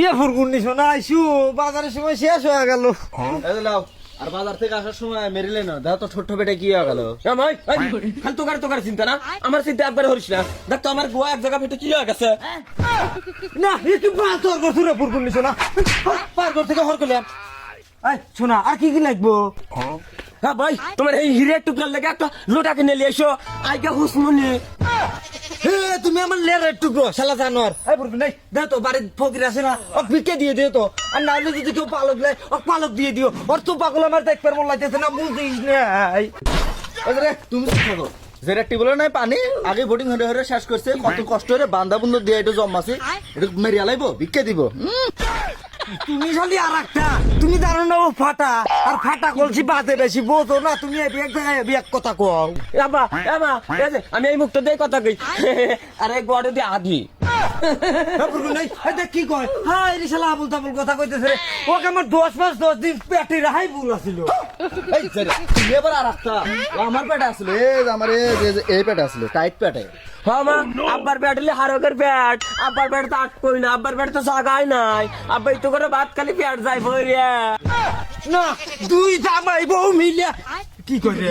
ইয়ে ফুরকুন নিছো না আইসু বাজারের সময় শেষ হয়ে গেল। এই যে লাও আর বাজার থেকে আসার সময় মেরিলে না দেখো তো ছোট্ট বেটে কি হয়ে গেল। আমায় খালি তোকার তোকার চিন্তা না আমার চিন্তা একবার হরিস না। দেখ তো আমার গোয়া এক জায়গা ফেটে কি হয়ে গেছে। না একটু পাথর করছ রে ফুরকুন নিছো না? পার কর থেকে হর করলাম। আই শোনা আর কি কি লাগবো? হ্যাঁ? ভাই তোমার এই হিরের টুকরার লেগে একটা লোটা কিনে নিয়ে এসো। আইকা হুসমনি হে তুমি আমার লের একটু গো শালা জানোয়ার। এই বলবি নাই। দে তো বাড়ির ফকির আছে না ও বিকে দিয়ে দিও তো। আর না হলে যদি কেউ পালক লাই ও পালক দিয়ে দিও। ওর তো পাগল আমার দেখবার মন লাগতেছে না বুঝিস নাই। রে, তুমি থাকো। যেটা টিবলে নাই পানি আগে বোটিং হরে হরে শেষ করছে। কত কষ্ট হরে বান্দা বুন্দা দিয়ে জম জমাছি। এটা মেরিয়া লাইবো ভিক্ষে দিব। হুম? তুমি খালি আর একটা তুমি জানো না ও ফাটা আর ফাটা কলছি বাদে বেশি বোঝো না তুমি এক জায়গায় এক কথা কও। আবা আবা আমি এই মুক্ত দিয়ে কথা কই। আরে গড়ে দিয়ে আধি কি কয়? হ্যাঁ এই শালা আবুল তাবুল কথা কইতেছে ওকে আমার দশ মাস দশ দিন পেটে রাহাই ভুল আছিল। এই যে রে, তুমি এবার আর একটা আমার পেটে আসলো এই আমার এই যে- যে এই পেটে আসলো টাইট পেটে। হ্যাঁ মা আব্বার ব্যাটলে হারকের ব্যাট আব্বার ব্যাট তো আটকই না আব্বার ব্যাট তো জাগাই নাই। আব্বা একটু করে ভাত খালি পেট যাই ভরিয়া না দুই জামাই বউ মিলিয়া কি করে?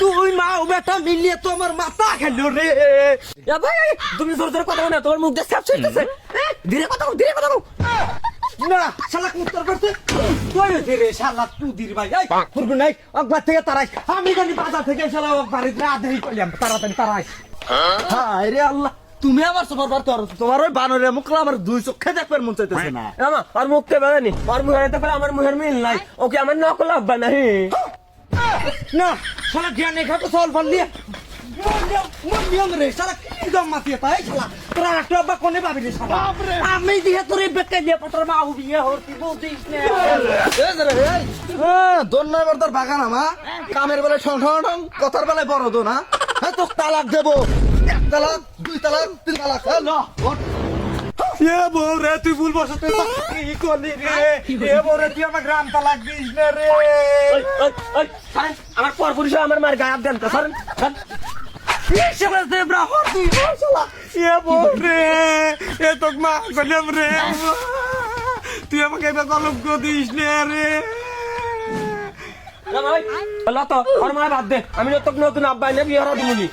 দুই মা ও বেটা মিলিয়ে তো আমার মাথা খেলো রে। ভাই তুমি জোর জোর কথা না তোমার মুখ দিয়ে ছুটতেছে। ধীরে কথা ধীরে কথা না শালা উত্তর করতে কই হইছে রে শালা তুই দির ভাই এই ফুরগুন নাই একবার থেকে তারাই। আমি জানি বাজার থেকে শালা ওক বাড়িতে রাধেই কইলাম তাড়াতাড়ি তারাই। হ্যাঁ রে আল্লাহ তুমি আমার সবার বার তোর তোমার ওই বানরের মুখলা আমার দুই চোখে দেখবার মন চাইতেছে না। আমা আর মুখতে বেদানি আর মুখে তো আমার মুখের মিল নাই। ওকে আমার নকল আব্বা নাই না শালা জ্ঞানে খাতো চল পারলিয়ে আমি দিয়ে তোরে বেকে দিয়ে পটর মা বিয়ে হতি বলতিস না এই যে রে, এই, দোন নাই বড় তোর বাগান আমা কামের বেলায় ঠং ঠং কথার বেলায় বড় দো না হ্যাঁ তো তালাক দেবো এক তালাক দুই তালাক তিন তালাক। এ বউ রে তুই ভুল বসত কি করলি রে? এ বউ রে তুই আমার গ্রাম তালাক দিস না রে। আমার পর পুরুষ আমার মার গায়ে দেন তো সরেন সরেন। শালা দেবরা হর তুই হর শালা। এ বউ রে এ তোক মা গলাম রে। তুই আমাকে এবার কলঙ্ক দিস না রে। না ভাই, বলো তো, ওর মায়ের বাদ দে। আমি তোকে নতুন আব্বা এনে বিয়ে হারা দিবি